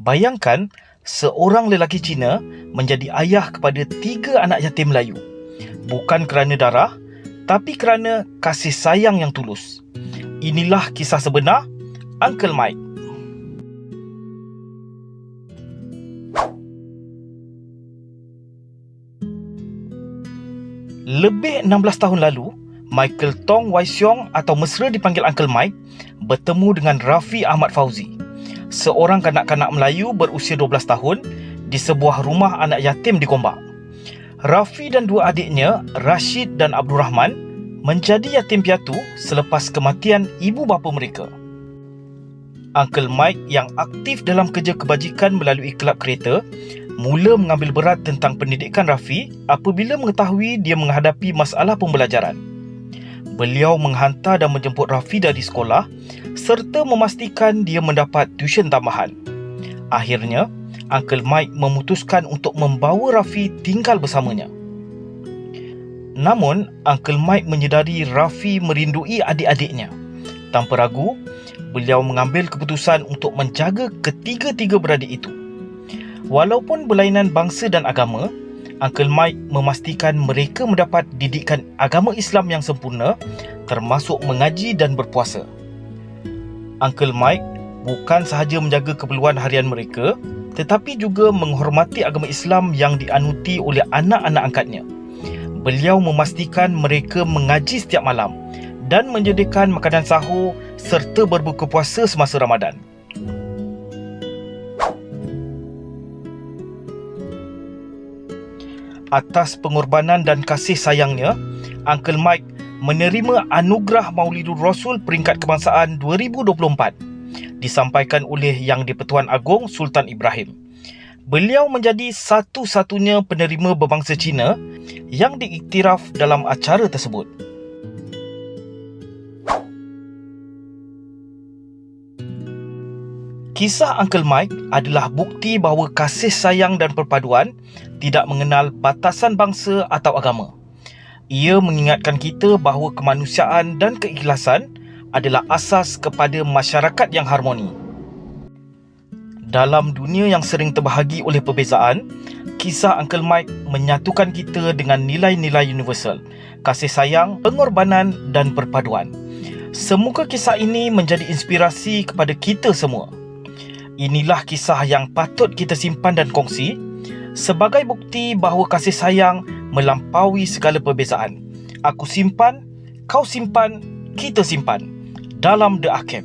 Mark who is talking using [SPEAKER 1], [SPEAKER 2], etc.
[SPEAKER 1] Bayangkan seorang lelaki Cina menjadi ayah kepada tiga anak yatim Melayu. Bukan kerana darah, tapi kerana kasih sayang yang tulus. Inilah kisah sebenar Uncle Mike. Lebih 16 tahun lalu, Michael Tong Wai Siong atau mesra dipanggil Uncle Mike bertemu dengan Rafi Ahmad Fauzi, seorang kanak-kanak Melayu berusia 12 tahun di sebuah rumah anak yatim di Gombak. Rafi dan dua adiknya, Rashid dan Abdul Rahman, menjadi yatim piatu selepas kematian ibu bapa mereka. Uncle Mike yang aktif dalam kerja kebajikan melalui kelab kereta mula mengambil berat tentang pendidikan Rafi apabila mengetahui dia menghadapi masalah pembelajaran. Beliau menghantar dan menjemput Rafi dari sekolah serta memastikan dia mendapat tuition tambahan. Akhirnya, Uncle Mike memutuskan untuk membawa Rafi tinggal bersamanya. Namun, Uncle Mike menyedari Rafi merindui adik-adiknya. Tanpa ragu, beliau mengambil keputusan untuk menjaga ketiga-tiga beradik itu. Walaupun berlainan bangsa dan agama, Uncle Mike memastikan mereka mendapat didikan agama Islam yang sempurna termasuk mengaji dan berpuasa. Uncle Mike bukan sahaja menjaga keperluan harian mereka tetapi juga menghormati agama Islam yang dianuti oleh anak-anak angkatnya. Beliau memastikan mereka mengaji setiap malam dan menyediakan makanan sahur serta berbuka puasa semasa Ramadan. Atas pengorbanan dan kasih sayangnya, Uncle Mike menerima anugerah Maulidur Rasul peringkat kebangsaan 2024 disampaikan oleh Yang di-Pertuan Agong Sultan Ibrahim. Beliau menjadi satu-satunya penerima berbangsa Cina yang diiktiraf dalam acara tersebut. Kisah Uncle Mike adalah bukti bahawa kasih sayang dan perpaduan tidak mengenal batasan bangsa atau agama. Ia mengingatkan kita bahawa kemanusiaan dan keikhlasan adalah asas kepada masyarakat yang harmoni. Dalam dunia yang sering terbahagi oleh perbezaan, kisah Uncle Mike menyatukan kita dengan nilai-nilai universal, kasih sayang, pengorbanan dan perpaduan. Semoga kisah ini menjadi inspirasi kepada kita semua. Inilah kisah yang patut kita simpan dan kongsi sebagai bukti bahawa kasih sayang melampaui segala perbezaan. Aku simpan, kau simpan, kita simpan dalam The Archive.